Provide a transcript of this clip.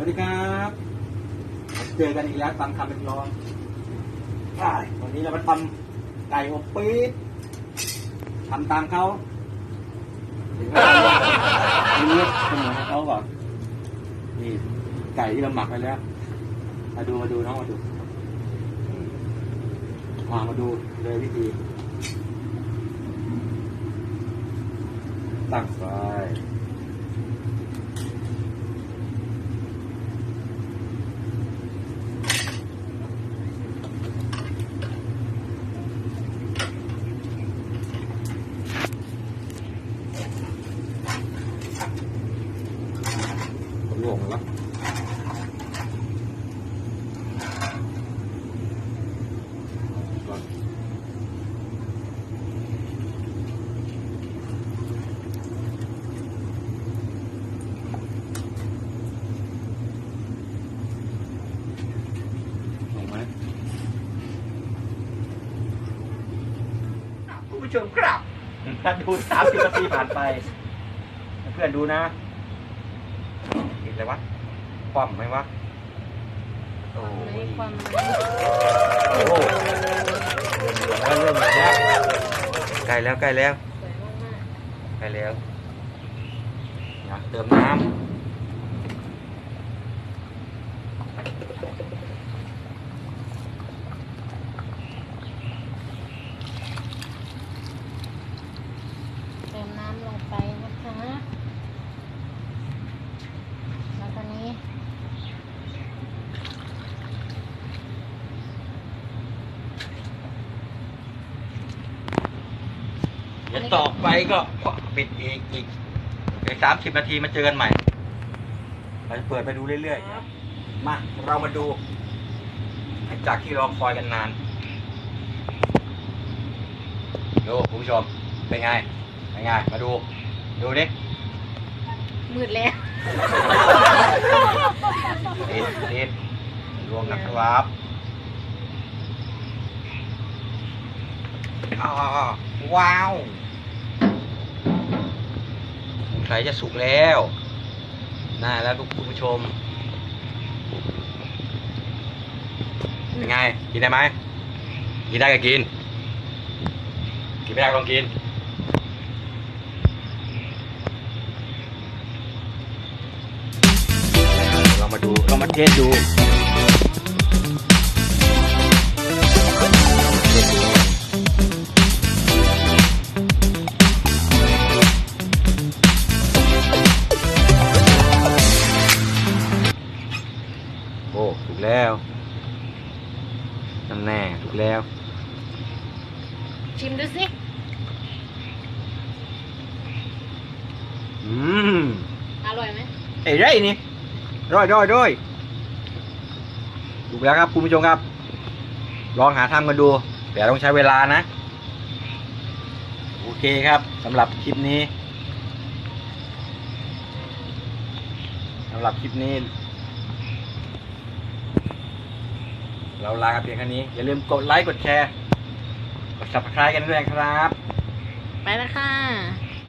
วัสดีครับ เจอกันอีกแล้วตามคำเป็นร้อนใช่วันนี้เรามาทำไก่อบปี๊ดทำตามเขานี่เสมอให้เขาก่อนนี่ไก่ที่เราหมักไว้แล้ว มาดูมาดูน้องมาดูมามาดูเลยวิธีตั้งไฟ วงแล้วก่อนลงไหมคุณผู้ชมครับ ดูสามสิบนาทีผ่านไป เพื่อนดูนะติด อะไรวะความไหมวะโอ้ยความโอ้โหเริ่มเหลืองแล้วเริ่มเหลืองแล้วใกล้แล้วใกล้แล้วใกล้แล้วเติมน้ำลงไปนะคะ แล้วตอนนี้ำเดี๋ยวต่อไปก็ปิดอีกอีกอีกสามสิบนาทีมาเจอกันใหม่เราจะเปิดไปดูเรื่อยๆมาเรามาดูหลังจากที่รอคอยกันนานดูคุณผู้ชมเป็นไงเป็นไงมาดู ดูดิมืดแล้วติดติดรวมนะครับอ่าว้าว สงสัยจะสุกแล้วน่าแล้วคุณผู้ชมเป็นไง กินได้ไหมกินได้ก็กิน กินไม่ได้ก็ลองกิน เรามาดู เรามาเทสดู กแล้วนั่นแน่ถูกแล้ว ชิมดูสิ อืมอร่อยไหมไอ้ไรนี่ร้อยร้อยร้อยถูกแล้วครับคุณผู้ชมครับ ลองหาทำกันดู แต่ต้องใช้เวลานะ โอเคครับสำหรับคลิปนี้สำหรับคลิปนี้ เราลากันเพียงแค่นี้ อย่าลืมกดไลค์ กดแชร์ กด subscribe กันด้วยนะครับ ไปแล้วค่ะ